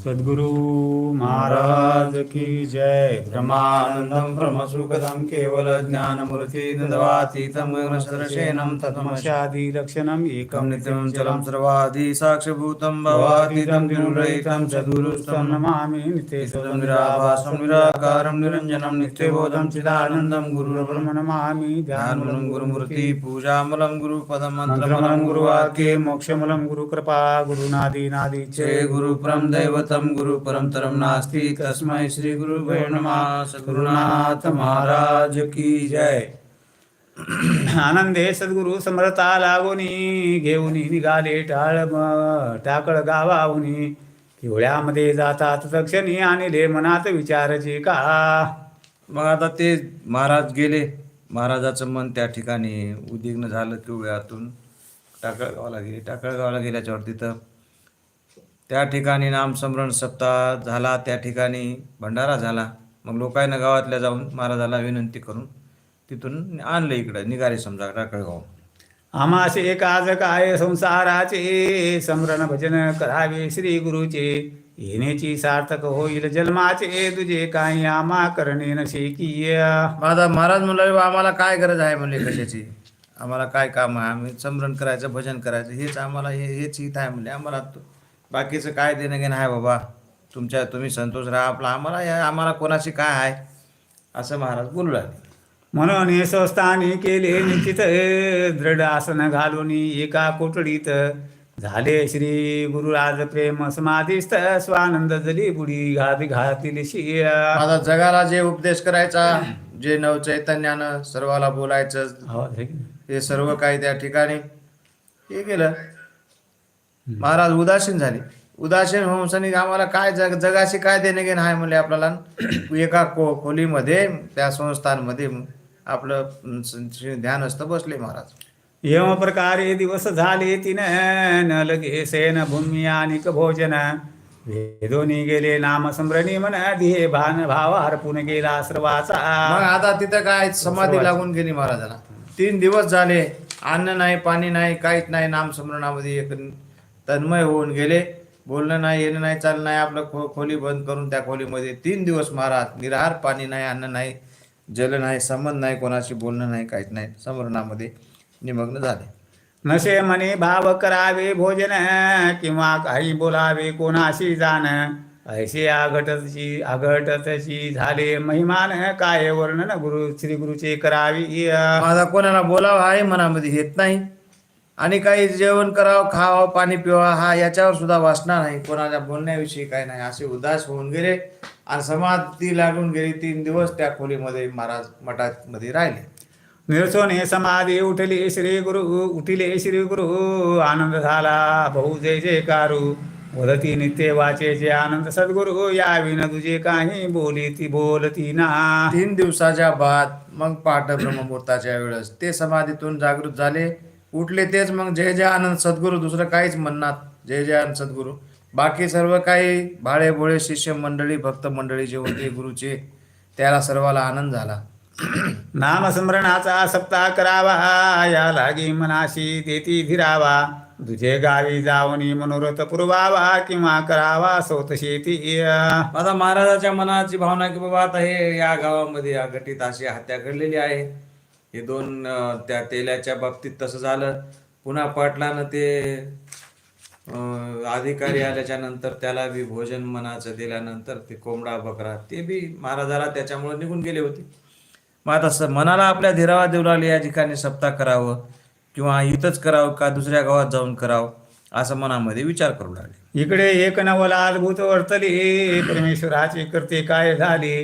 सद्गुरु महाराज की जय ब्रह्मानन्दं ब्रह्मसुखदं केवलज्ञानमूर्तिदवातीतं गगनसदृशेनं तत्मशादि लक्षणम् एकं एकं नित्यं चलं सर्वादि साक्षभूतं भवातीतं विनुरहितं चतुरुस्तं नमामि निते नित्यं निराभासं निराकारं निरञ्जनं नित्यबोधं चिदानन्दं गुरुर्ब्रह्म ब्रह्म नमामि ध्यानमूलं गुरुमूर्ति पूजामूलं गुरुपदं मंत्रमलं मन्त्रमलं गुरुवाक्ये मोक्षमूलं गुरुकृपा गुरुनादीनादि चे गुरुपरं दैवतं गुरुपरं नास्ती नास्ति तस्मै श्रीगुरुभ्यो नमः। सद्गुरुनाथ महाराज की जय। आनंदे सद्गुरु समरता लागोनी घेऊनी निघाले टाळ टाकळ गावाहुनी किवळ्यामध्ये जातात तक्षणी आणले मनात विचारचे का? मग आता ते महाराज गेले. महाराजाचं मन त्या ठिकाणी उद्विग्न झालं किवळ्यातून टाकळगावाला गेले. टाकळगावाला गेल्याच्यावर तिथं त्या ठिकाणी नामस्मरण सप्ताह झाला त्या ठिकाणी भंडारा झाला. मग लोकांना गावातल्या जाऊन महाराजाला विनंती करून तिथून आणलं इकडं निघाले समजा टाकळगाव आमासे एकाज काय संसाराचे समरण भजन करावे श्री गुरुचे. येण्याची सार्थक होईल जन्माचे तुझे काही आमा करणे नसे की माझा महाराज म्हणलं आम्हाला काय गरज आहे? म्हणले कशाची? आम्हाला काय काम आहे? आम्ही समरण करायचं भजन करायचं हेच आम्हाला हे हेच हित आहे. म्हणले आम्हाला तो- बाकीचं काय देणं घेणं आहे बाबा? तुमच्या तुम्ही संतोष राहा. आपला आम्हाला हे- आम्हाला कोणाशी काय आहे? असं महाराज बोलू लागले. म्हणून हे संस्थानी केले निश्चित. दृढ आसन घालून एका कोठडीत झाले श्री गुरुराज प्रेम समाधिस्थ. स्वानंद जली बुडी घात घातील शिया. माझा जगाला जे उपदेश करायचा जे नव चैतन्यानं सर्वाला बोलायचं हो? हे सर्व काही त्या ठिकाणी हे केलं. महाराज उदासीन झाले. उदासीन होऊन सनी आम्हाला काय जग जगाशी काय देणे घेणं आहे म्हणले आपल्याला. एका खो खोलीमध्ये त्या संस्थांमध्ये आपलं ध्यान असतं बसले महाराज. एव प्रकारे दिवस झाले तिन न लगे सेन भूमी आणि भोजन. वेदोनी गेले नाम स्मरणी मन ध्येय भान भाव हरपून गेला मग सर्वाचा आता तिथं काय समाधी लागून गेली महाराजाला. तीन दिवस झाले अन्न नाही पाणी नाही काहीच नाही नामस्मरणामध्ये एक तन्मय होऊन गेले. बोलणं नाही येणं नाही चालणं नाही. आपलं खो खोली बंद करून त्या खोलीमध्ये तीन दिवस महाराज निराहार पाणी नाही अन्न नाही जल नाही संबंध नाही कोणाशी बोलणं नाही काहीच नाही. स्मरणामध्ये निमग्न झाले. नसे म्हणे भाव करावे भोजन किंवा काही बोलावे कोणाशी जाण. ऐसे आघटची आघटतची झाले महिमान. काय वर्णन गुरु श्री गुरुचे करावी? माझा कोणाला बोलावं आहे मनामध्ये येत नाही. आणि काही जेवण करावं खावं पाणी पिवा हा याच्यावर सुद्धा वासना नाही. कोणाच्या बोलण्याविषयी काही नाही. असे उदास होऊन गेले आणि समाधी लागून गेली. तीन दिवस त्या खोलीमध्ये महाराज मठामध्ये राहिले. निरसोने समाधी उठली श्री गुरु उठिले श्री गुरु आनंद झाला. बहु जय जयकारू वदती नित्य वाचेचे आनंद सद्गुरु याविन तुझे काही बोली ती बोलती ना तीन दिवसाच्या बाद मग पहाट ब्रह्ममुहूर्ताच्या वेळेस ते समाधीतून जागृत झाले. उठले तेच मग जय जय आनंद सद्गुरू दुसरं काहीच म्हणणार. जय जय आनंद सद्गुरू. बाकी सर्व काही भाळे भोळे शिष्य मंडळी भक्त मंडळी जे होते गुरुचे त्याला सर्वाला आनंद झाला. नाम स्मरणाचा सप्ताह करावा या लागी मनाशी देती धीरावा तुझे गावी जावनी मनोरथ पुरवावा किंवा करावा सोत शेती. आता महाराजाच्या मनाची भावना की बाबा आता हे या गावामध्ये या घटीत अशी हत्या घडलेली आहे. हे दोन त्या तेलाच्या बाबतीत तसं झालं. पुन्हा पाटलानं ते अधिकारी आल्याच्यानंतर त्याला बी भोजन मनाचं दिल्यानंतर ते कोंबडा बकरा ते बी महाराजाला त्याच्यामुळे निघून गेले होते. मग आता मनाला आपल्या धीरावा देऊ लागले या ठिकाणी सप्ताह करावं किंवा इथंच करावं का दुसऱ्या गावात जाऊन करावं असं मनामध्ये विचार करू लागले. इकडे एक नवल अद्भुत वर्तले. परमेश्वराचे करते काय झाले?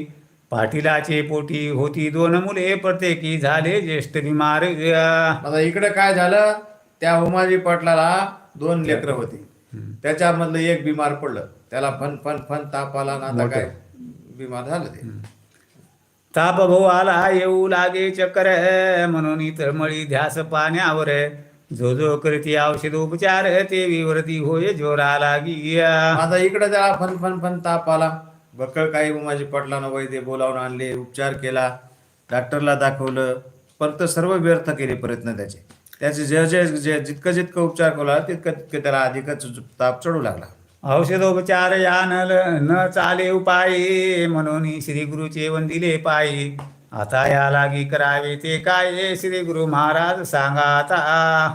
पाटीलाचे पोटी होती दोन मुले प्रत्येकी झाले ज्येष्ठ बिमार आता इकडे काय झालं? त्या उमाजी पाटलाला दोन लेकरं होती. त्याच्यामधलं एक बिमार पडलं. त्याला फन फन फन ताप आला ना आता काय? बिमार झालं ते. ताप भाऊ आला येऊ लागे चक्कर. म्हणून तळमळी ध्यास पाण्यावर. जो जो करती औषध उपचार. ते विवरती होय जोरा लागी आता इकडे त्याला फन फन फन ताप आला. बक्कळ काही उमाजी पाटलानं वैद्य बोलावून आणले उपचार केला डॉक्टरला दाखवलं परत सर्व व्यर्थ केले प्रयत्न त्याचे. त्याचे जे जे जे जितकं जितकं उपचार केला तितकं तितकं त्याला अधिकच ताप चढू लागला. औषधोपचार या न न चाले उपाय म्हणून श्री गुरुचे वंदिले पायी आता या लागी करावे ते काय? श्री गुरु महाराज सांगा आता.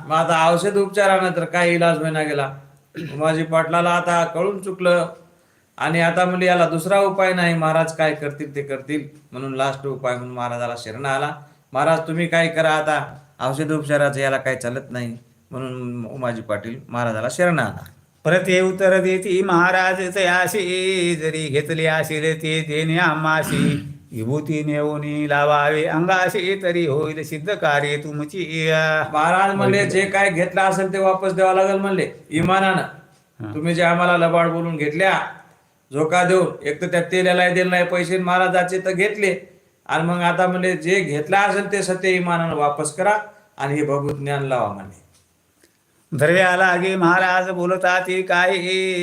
मग आता औषध उपचारानं तर काही इलाज होईना गेला. माझी पाटलाला आता कळून चुकलं. आणि आता म्हणजे याला दुसरा उपाय नाही. महाराज काय करतील ते करतील. म्हणून लास्ट उपाय म्हणून महाराजाला शरण आला. महाराज तुम्ही काय करा आता? औषध उपचाराचं याला काही चालत नाही. म्हणून उमाजी पाटील महाराजाला शरण आला. परत हे उत्तर देती महाराज तयाशी जरी घेतले असेल ते देणे आम्हाशी. विभूती नेऊनी लावावे अंगाशी तरी होईल सिद्ध कार्य तुमची. महाराज म्हणले जे काय घेतलं असेल ते वापस द्यावं लागेल. म्हणले इमानानं. तुम्ही जे आम्हाला लबाड बोलून घेतल्या झोका देऊन एक तर त्या तेलाला दिले नाही पैसे महाराजाचे तर घेतले. आणि मग आता म्हणले जे घेतलं असेल ते सत्य इमानानं वापस करा आणि हे भगवत ज्ञान लावा म्हणले धरव्या लागे महाराज बोलता ते काय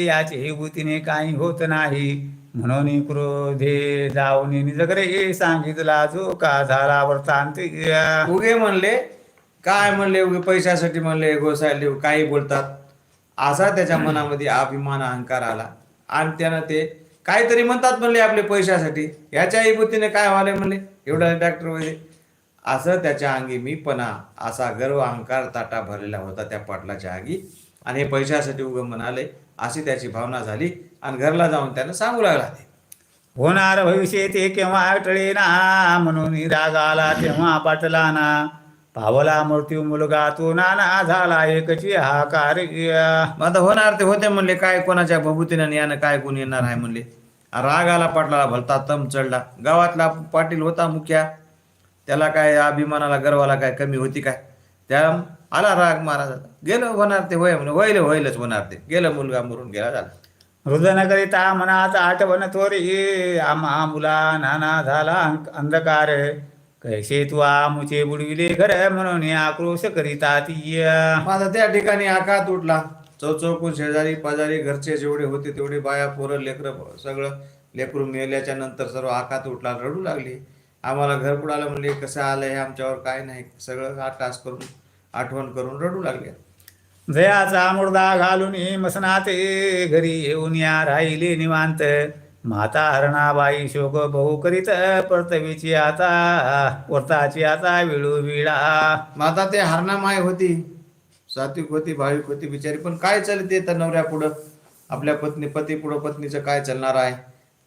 याचे विभूतीने काही होत नाही. म्हणून क्रोधे जाऊन निजगरे सांगितला जो का झाला वृत्तांत उगे म्हणले काय म्हणले? उगे पैशासाठी म्हणले गोसायले काही बोलतात. असा त्याच्या मनामध्ये अभिमान अहंकार आला. आणि त्यानं ते काहीतरी म्हणतात म्हणले आपले पैशासाठी. ह्याच्या विभूतीने काय व्हाले म्हणले? एवढा डॉक्टर वगैरे. असं त्याच्या अंगी मीपणा असा गर्व अहंकार ताटा भरलेला होता त्या पाटलाच्या अंगी. आणि हे पैशासाठी उगम म्हणाले अशी त्याची भावना झाली आणि घरला जाऊन त्यानं सांगू लागला ते. होणार भविष्य ते केव्हा टळे ना म्हणून राग आला तेव्हा पाटला ना पावला मृत्यू मुलगा तो नाना झाला एकची हा कार्य. आता होणार ते होते म्हणले काय कोणाच्या भभूतीनं यानं काय कोण येणार आहे म्हणले. रागाला पाटलाला भलता तम चढला. गावातला पाटील होता मुख्या. त्याला काय अभिमानाला गर्वाला काय कमी होती काय? त्या आला राग महाराजाचा गेलं होणार ते होय म्हणे होईल होईलच होणार ते. गेलं मुलगा मरून गेला झाला. हृदन करिता मनात आठवण थोरी. आम्हा मुला नाना झाला अंधकार. कैसे तू आमुचे बुडविले घर म्हणून आक्रोश करीता ती माझा त्या ठिकाणी आकात उठला चौचौकून शेजारी पाजारी घरचे जेवढे होते तेवढे बाया पोरं लेकरं सगळं लेकरू मेल्याच्या नंतर सर्व आकात उठला रडू लागली. आम्हाला घर बुडालं म्हणले कसं आलं हे आमच्यावर? काय नाही. सगळं आटास करून आठवण करून रडू लागले. जयाचा मुर्दा घालून मसनाते घरी येऊन या राहिले निवांत. माता हरणाबाई शोक बहु करीत परतवीची आता वर्ताची आता विळू विळा माता ते हरणामाय होती सात्विक होती भाविक होती बिचारी. पण काय चालते तर नवऱ्या पुढं? आपल्या पत्नी पती पुढं पत्नीचं काय चालणार आहे?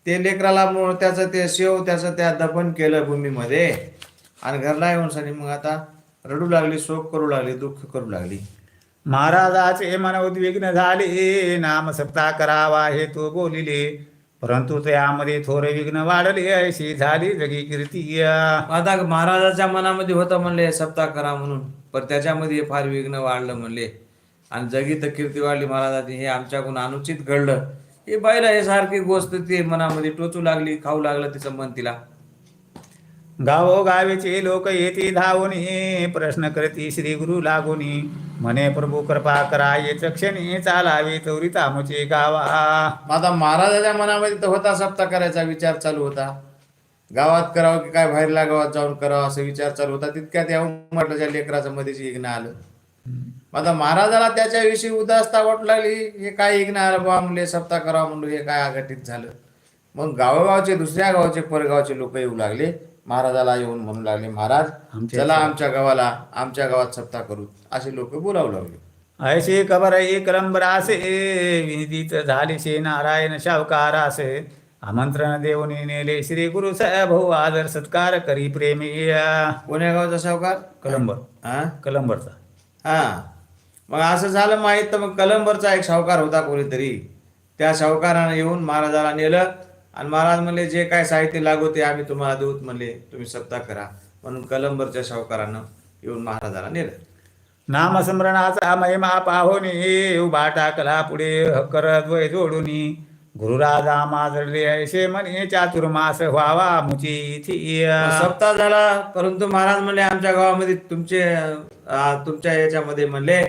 ते लेकराला मग त्याचं ते शेव त्याचं त्या दफन केलं भूमीमध्ये. आणि घरला येऊन साठी मग आता रडू लागली शोक करू लागली दुःख करू लागली. महाराजाचे मन उद्विग्न झाले नाम सप्ता करावा हे तो बोलिले. परंतु त्यामध्ये थोर विघ्न वाढले अशी झाली जगी कीर्ती आता महाराजाच्या मनामध्ये होतं म्हणले सप्ताह करा म्हणून. पण त्याच्यामध्ये फार विघ्न वाढलं म्हणले. आणि जगी तर कीर्ती वाढली महाराजाची हे आमच्याकडून अनुचित घडलं. हे बाईला हे सारखी गोष्ट ती मनामध्ये टोचू लागली खाऊ लागलं तिचं मन तिला. गावोगावीचे लोक येते धावून प्रश्न करती श्री गुरु लागुनी. म्हणे प्रभू कृपा करा येत क्षणी चालावे चौरी आमचे गावा. आता महाराजाच्या मनामध्ये तर होता सप्ताह करायचा विचार चालू होता. गावात करावं की काय बाहेरल्या गावात जाऊन करावं असा विचार चालू होता. तितक्यात या म्हटल्याच्या लेकराचं मध्येच इग्न आलं. मग आता महाराजाला त्याच्याविषयी उदासता वाटू लागली हे काय इग्न आलं बा म्हणले सप्ताह करावं म्हणलो हे काय आघाटीत झालं? मग गावोगावचे दुसऱ्या गावचे परगावचे लोक येऊ लागले. महाराजाला येऊन म्हणू लागले महाराज चला आमच्या गावाला आमच्या गावात सप्ताह करू. असे लोक बोलावू लागले. ऐसे खबर एक असे विदित झालीशे नारायण शावकारासे आमंत्रण देऊन नेले श्री गुरु साहेब आदर सत्कार करी प्रेमी. कोण्या गावचा सावकार? कलंबर. हा? कलंबरचा. हा. मग असं झालं माहीत तर मग कलंबरचा एक सावकार होता कोणीतरी. त्या सावकारानं येऊन महाराजाला नेलं. आणि महाराज म्हणले जे काय साहित्य लागू ते आम्ही तुम्हाला देऊत म्हणले तुम्ही सप्ताह करा. म्हणून कलंबरच्या सावकारानं येऊन महाराजाला नेलं. नामस्मरणाचा महिमा पाहुनी उभा टाकला पुढे करत वय जोडूनी. गुरुराजा माजडले ऐसे म्हणे चातुर्मास व्हावा मुची इथी सप्ताह झाला परंतु महाराज म्हणले आमच्या गावामध्ये तुमचे तुमच्या याच्यामध्ये म्हणले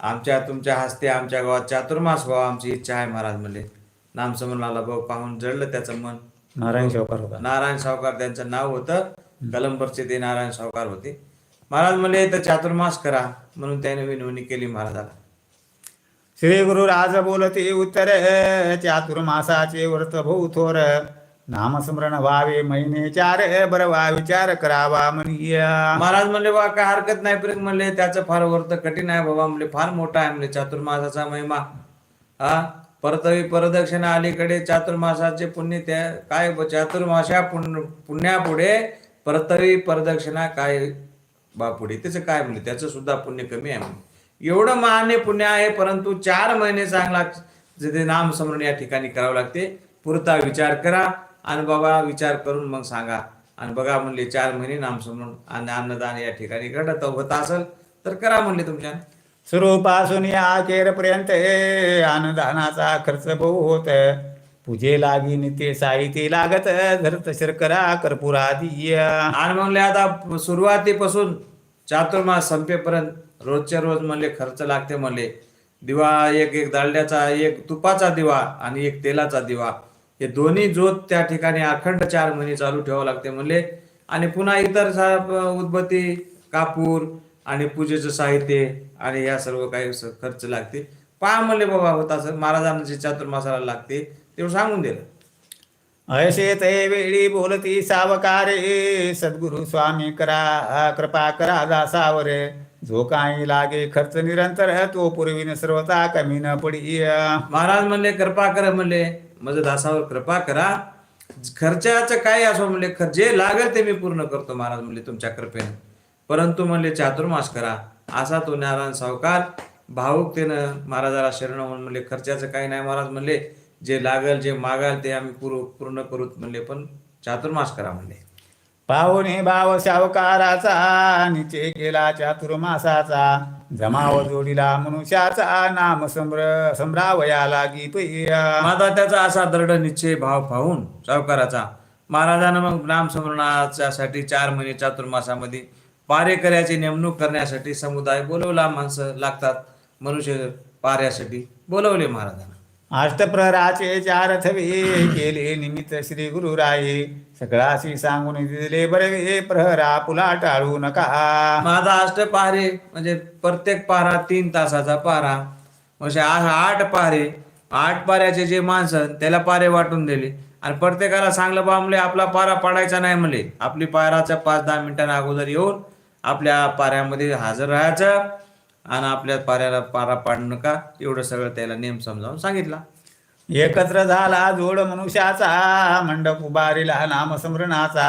आमच्या तुमच्या हस्ते आमच्या गावात चातुर्मास व्हावा आमची इच्छा आहे महाराज म्हणले. नामसमरणाला भाऊ पाहून जडलं त्याचं मन. नारायण शोकर होता. नारायण सावकार त्यांचं नाव होतं. कलंबरचे ते नारायण सावकार होते. महाराज म्हणले तर चातुर्मास करा. म्हणून त्याने विनवणी केली महाराजाला. श्री गुरु राज बोलते उत्तर चातुर्मासाचे व्रत भाऊ थोर. नामस्मरण व्हावे महिने चार बरवा विचार करावा म्हणीय. महाराज म्हणले बा काय हरकत नाही प्रेम म्हणले त्याचं फार वर्त कठीण आहे बाबा. म्हणले फार मोठा आहे. म्हणले चातुर्मासाचा महिमा. हा? परतवी परदक्षिणा अलीकडे चातुर्मासाचे पुण्य त्या काय चातुर्माशा चातुर्मासा पुण्य पुण्यापुढे परतवी परदक्षिणा काय बा पुढे? त्याचं काय म्हणले त्याचं सुद्धा पुण्य कमी आहे एवढं महाने पुण्य आहे परंतु चार महिने चांगला जिथे नामस्मरण या ठिकाणी करावं लागते. पुरता विचार करा आणि बाबा विचार करून मग सांगा. आणि बघा म्हणले चार महिने नामस्मरण आणि अन्नदान या ठिकाणी घडत होत असेल तर करा म्हणले तुमच्या. स्वरूपासून या अखेरपर्यंत अनुदानाचा खर्च बहु होत पूजे लागी ते साहित्य लागत धरत शर्करा कर्पुरादी आणि म्हणले आता सुरुवातीपासून चातुर्मास संपेपर्यंत रोजच्या रोज म्हणले खर्च लागते म्हणले. दिवा एक एक दालड्याचा एक तुपाचा दिवा आणि एक तेलाचा दिवा. हे दोन्ही जोत त्या ठिकाणी अखंड चार महिने चालू ठेवावं लागते म्हणले. आणि पुन्हा इतर सा- उदबत्ती कापूर आणि पूजेचं साहित्य आणि या सर्व काही खर्च लागते. पहा म्हणले बाबा होता सर महाराजांना जे चातुर्मासाला लागते तेवढं सांगून दिलं. ऐसे ते वेळी बोलती सावकारे सद्गुरु स्वामी करा कृपा करा दासावर जो काही लागे खर्च निरंतर तो पूर्वीन सर्वता कमी न पडी महाराज म्हणले कृपा कर म्हणले माझं दासावर कृपा करा. खर्चाचं काय असो म्हणले जे लागेल ते मी पूर्ण करतो महाराज म्हणले तुमच्या कृपेने. परंतु म्हणले चातुर्मास करा. असा तो नारायण सावकार भावुकतेनं महाराजाला शरण म्हणून म्हणले खर्चाचं काही नाही महाराज म्हणले जे लागेल जे मागाल ते आम्ही पूर्ण पूर्ण करू म्हणले पण चातुर्मास करा म्हणले. पाहुणे भाव सावकाराचा निचे केला चातुर्मासाचा जमाव जोडीला मनुष्याचा नाम सम्र सम्रावया लागी माझा त्याचा असा दृढ निश्चय भाव पाहून सावकाराचा महाराजानं मग नामस्मरणाच्यासाठी चार महिने चातुर्मासामध्ये पारेकऱ्याची नेमणूक करण्यासाठी समुदाय बोलवला माणसं लागतात मनुष्य पाऱ्यासाठी बोलवले महाराजांना. अष्टप्रहराचे चार थवे केले निमित्त श्री गुरुराये सगळाशी सांगून दिले बरवे प्रहरा पुला टाळू नका. माझा अष्ट पहारे म्हणजे प्रत्येक पारा तीन तासाचा पारा म्हणजे आठ पारे आठ पाऱ्याचे जे माणसं त्याला पारे वाटून दिले. आणि प्रत्येकाला सांगलं बा आपला पारा पाडायचा नाही म्हणले. आपली पाराच्या पाच दहा मिनिटांना अगोदर येऊन आपल्या पाऱ्यामध्ये हजर राहायचं आणि आपल्या पाऱ्याला पारा पाडू नका. एवढं सगळं त्याला नेम समजावून सांगितला. एकत्र झाला जोड मनुष्याचा मंडप उभारिला नामस्मरणाचा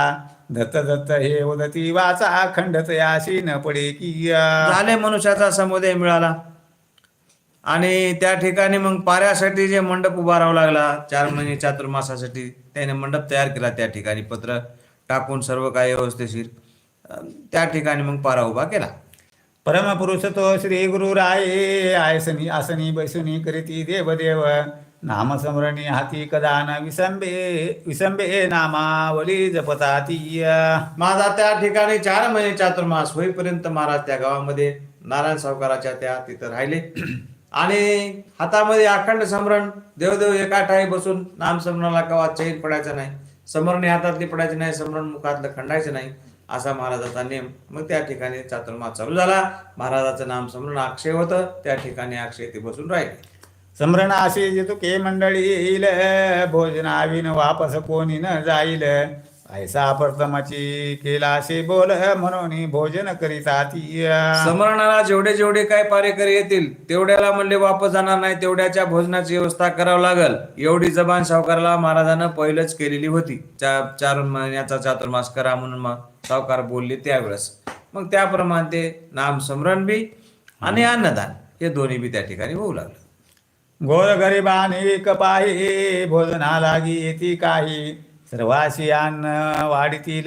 दत्त दत्त हे उदती वाचा खंडत याशी न पडे की झाले मनुष्याचा समुदाय मिळाला. आणि त्या ठिकाणी मग पाऱ्यासाठी जे मंडप उभारावा लागला चार महिने चातुर्मासासाठी त्याने मंडप तयार केला त्या ठिकाणी पत्र टाकून सर्व काही व्यवस्थेशीर त्या ठिकाणी मग पारा उभा केला. परमपुरुष तो श्री गुरु राये आयसनी आसनी बैसुनी करीती देवदेव नामस्मरणी हाती कदा न विसंबे विसंबे नामावली जपताती. माझा त्या ठिकाणी चार महिने चातुर्मास होईपर्यंत महाराज त्या गावामध्ये नारायण सावकाराच्या त्या तिथं राहिले. आणि हातामध्ये अखंड समरण देवदेव एका ठाई बसून नाम समरणाला कवा चैन पडायचा नाही. समरणी हातातली पडायची नाही समरण मुखातलं खंडायचं नाही. असा महाराजाचा नेम. मग त्या ठिकाणी चातुर्मास चालू झाला. महाराजाचं नाम समरण अक्षय होतं. त्या ठिकाणी अक्षय ते बसून राहिले. स्मरणाशी जितुके मंडळी येईल भोजनाविन वापस कोणी न जाईल. ऐसा प्रथमाची केलाशी बोल म्हणून भोजन करीता समरणाला जेवढे जेवढे काय पारेकरी येतील तेवढ्याला म्हणले वापस जाणार नाही तेवढ्याच्या भोजनाची व्यवस्था करावं लागल. एवढी जबान सावकाराला महाराजानं पहिलंच केलेली होती. चा- चार महिन्याचा चातुर्मास करा म्हणून मग सावकार बोलले त्यावेळेस. मग त्याप्रमाणे ते नाम समरण बी आणि अन्नदान हे दोन्ही बी त्या ठिकाणी होऊ लागलं. गोर गरिबाने कपाही भोजना लागी येती काही. सर्वासियान अन्न वाढीती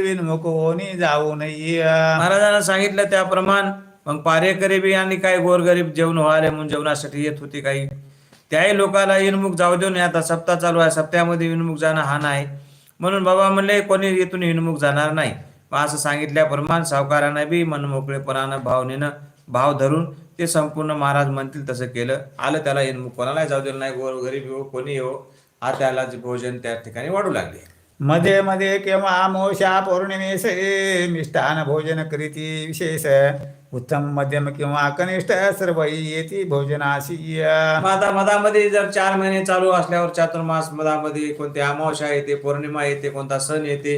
विनमुख होनी जाऊ नये महाराजांना सांगितलं त्याप्रमाणे मग पारेकरी बी आणि काही गोरगरीब जेवण व्हायला म्हणून जेवणासाठी येत होते काही? त्याही लोकांना इनमुख जाऊ देऊ नये आता सप्ताह चालू आहे सप्त्यामध्ये विनमुख जाणं हा नाही. म्हणून बाबा म्हणले कोणी इथून विनमुख जाणार नाही. असं सांगितल्याप्रमाणे सावकारांना बी मनमोकळेपणानं भावनेनं भाव धरून ते संपूर्ण महाराज म्हणतील तसं केलं. आलं त्याला इनमुख कोणालाही जाऊ दिलं नाही गोर गरीब येऊ हो, कोणी येऊ हा त्याला जे भोजन त्या ठिकाणी वाढू लागले. मध्ये मध्ये केव्हा मोशा पौर्णिमेस मिष्टान भोजन करीती विशेष. उत्तम मध्यम किंवा कनिष्ठ सर्व येती भोजनाशी माता मधामध्ये जर चार महिने चालू असल्यावर चातुर्मास मधामध्ये कोणती अमावस्या येते पौर्णिमा येते कोणता सण येते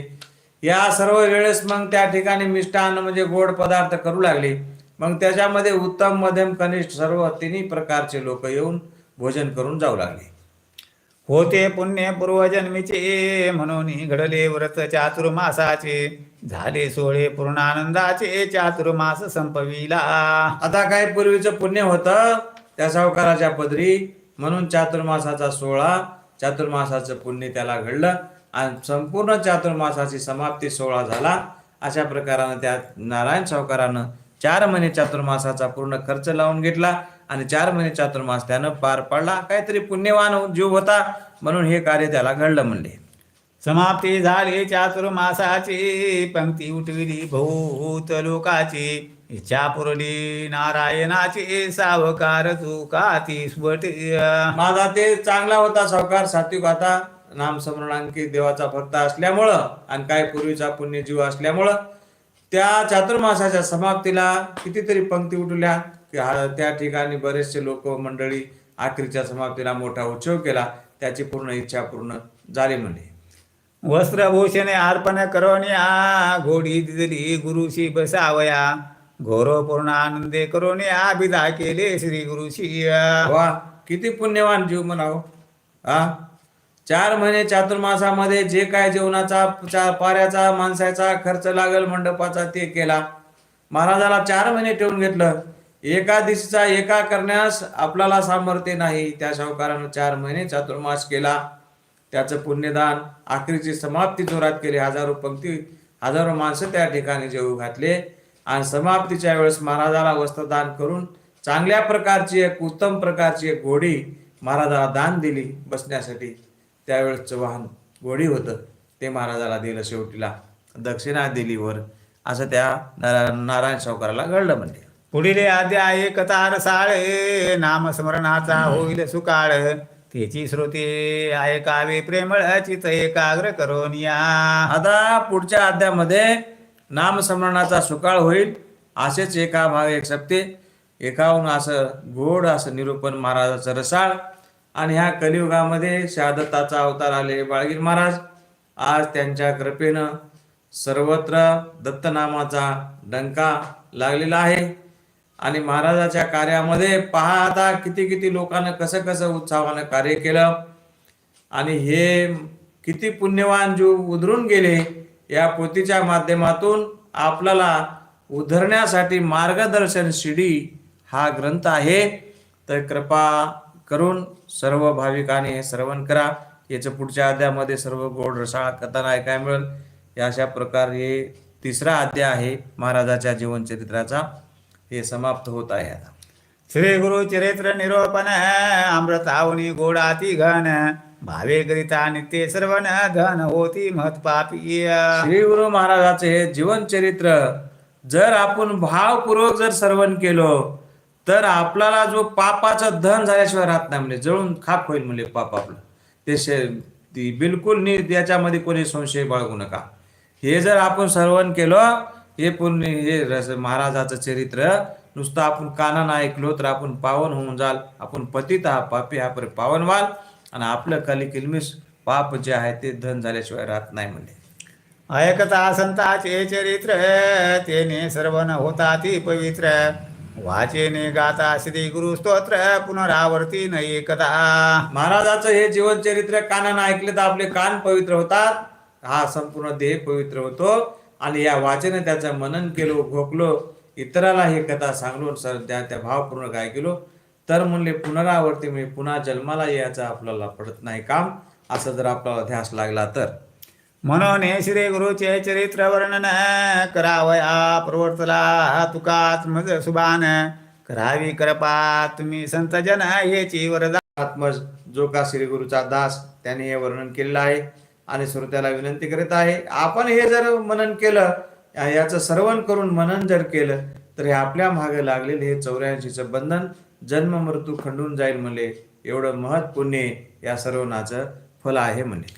या सर्व वेळेस मग त्या ठिकाणी मिष्टान्न म्हणजे गोड पदार्थ करू लागले. मग त्याच्यामध्ये उत्तम मध्यम कनिष्ठ सर्व तिन्ही प्रकारचे लोक येऊन भोजन करून जाऊ लागले. होते पुण्य पूर्वजन्मीचे. म्हणून घडले व्रत चातुर्मासाचे. झाले सोळे पूर्ण आनंदाचे चातुर्मास संपविला. आता काय पूर्वीचं पुण्य होतं? त्या सावकाराच्या पदरी. म्हणून चातुर्मासाचा सोहळा चातुर्मासाचं पुण्य त्याला घडलं. आणि संपूर्ण चातुर्मासाची समाप्ती सोहळा झाला. अशा प्रकारानं त्या नारायण सावकारानं चार महिने चातुर्मासाचा पूर्ण खर्च लावून घेतला. आणि चार महिने चातुर्मास त्यानं पार पाडला. काहीतरी पुण्यवान जीव होता. म्हणून हे कार्य त्याला घडलं म्हणले. समाप्ती झाली चातुर्मासाची. पंक्ती उठविली भूत लोकाची. इच्छा पुरली नारायणाची. सावकार चुकाती स्वट माझा ते चांगला होता सावकार. सात्विक होता नामस्मरणांकी देवाचा भक्त असल्यामुळं आणि काय पूर्वीचा पुण्यजीव असल्यामुळं त्या चातुर्मासाच्या समाप्तीला कितीतरी पंक्ती उठल्या. त्या ठिकाणी बरेचसे लोक मंडळी आखरीच्या समाप्तीला मोठा उत्सव केला त्याची पूर्ण इच्छा पूर्ण झाली म्हणजे वस्त्रभूषणे अर्पण करोन्या घोडी दिली गुरुशी बसावया. घोर पूर्ण आनंदे करोन्या विदा केले श्री गुरुशी वा किती पुण्यवान जीव म्हणावं. हा चार महिने चातुर्मासामध्ये जे काय जेवणाचा चार पाऱ्याचा माणसाचा खर्च लागेल मंडपाचा ते केला. महाराजाला चार महिने ठेवून घेतलं. एका दिशेचा एका करण्यास आपल्याला सामर्थ्य नाही. त्या सावकारानं चार महिने चातुर्मास केला. त्याचं पुण्यदान आखरीची समाप्ती जोरात केली. हजारो पंक्ती हजारो माणसं त्या ठिकाणी जेवू घातले. आणि समाप्तीच्या वेळेस महाराजाला वस्त्रदान करून चांगल्या प्रकारची एक उत्तम प्रकारची एक घोडी महाराजाला दान दिली बसण्यासाठी. त्यावेळेसचं वाहन घोडी होतं. ते महाराजाला दिलं शेवटीला. दक्षिणा दिलीवर असं त्या नारायण नारायण सावकाराला घडलं म्हणजे. पुढील अध्याय कथार साळे नामस्मरणाचा होईल सुकाळ. त्याची श्रोते ऐकावे प्रेमळ चित एकाग्र करून या. आता पुढच्या अध्यामध्ये नामस्मरणाचा सुकाळ होईल असेच एका भाग एक सप्ते. एकाहून असं गोड असं निरूपण महाराजाचं रसाळ. आणि ह्या कलियुगामध्ये शहादत्ताचा अवतार आले बाळगीर महाराज. आज त्यांच्या कृपेनं सर्वत्र दत्तनामाचा डंका लागलेला आहे. आणि महाराजाच्या कार्यामध्ये पहा आता किती किती लोकांना कसं कसं उत्साहानं कार्य केलं. आणि हे किती पुण्यवान जीव उधरून गेले या पोथीच्या माध्यमातून आपल्याला उधरण्यासाठी मार्गदर्शन शिडी हा ग्रंथ आहे. तर कृपा करून सर्व भाविकाने हे श्रवण करा. याचं पुढच्या अध्यामध्ये सर्व गोड रसाळ कथा ऐकायला मिळेल. या अशा प्रकारे तिसरा अध्याय आहे महाराजाच्या जीवनचरित्राचा हे समाप्त होत आहे आता श्री गुरु चरित्र निरोपण अमृतावनी गोडाती घन भावे करिता नित्य सर्वण धन होती महत्पापी श्री गुरु महाराजाचे हे जीवनचरित्र जर आपण भावपूर्वक जर श्रवण केलो तर आपल्याला जो पापाचं धन झाल्याशिवाय राहत नाही म्हणजे जळून खाक होईल म्हणजे पाप आपलं. ते बिलकुल नि याच्यामध्ये कोणी संशय बाळगू नका. हे जर आपण श्रवण केलं हे पूर्ण हे रस महाराजाचं चरित्र नुसतं आपण कानानं ऐकलो तर आपण पावन होऊन जाल. आपण पतित हा पापी हा परी पावन व्हाल आणि आपलं कली किलमिस पाप जे आहे ते धन झाल्याशिवाय राहत नाही म्हणजे ऐकता संताचे चरित्र तेने सर्वन होता ती पवित्र. वाचेने गाता श्री गुरु स्तोत्र पुनरावर्ती न एकदा. महाराजाचं हे जीवनचरित्र कानानं ऐकले तर आपले कान पवित्र होतात. हा संपूर्ण देह पवित्र होतो. आणि या वाचने त्याचं मनन केलो घोकलो इतराला हे कथा सांगलो सर त्या त्या भावपूर्ण काय केलो तर म्हणले पुनरावर्ती म्हणजे पुन्हा जन्माला यायचं आपल्याला पडत नाही काम. असं जर आपल्याला ध्यास लागला तर. म्हणून हे श्री गुरुचे चरित्र वर्णन करावया प्रवर्तला तुकात मज सुबान करावी कृपा तुम्ही संत जन हेची वरदा आत्मज जो का श्री गुरुचा दास त्याने हे वर्णन केलेलं आहे. आणि श्रोत्याला विनंती करीत आहे आपण हे जर मनन केलं याचं सर्वण करून मनन जर केलं तर हे आपल्या मागे लागलेले हे चौऱ्याऐंशीचं बंधन जन्म मृत्यू खंडून जाईल म्हणले एवढं महत्त्व पुण्य या सर्वनाचं फल आहे म्हणे.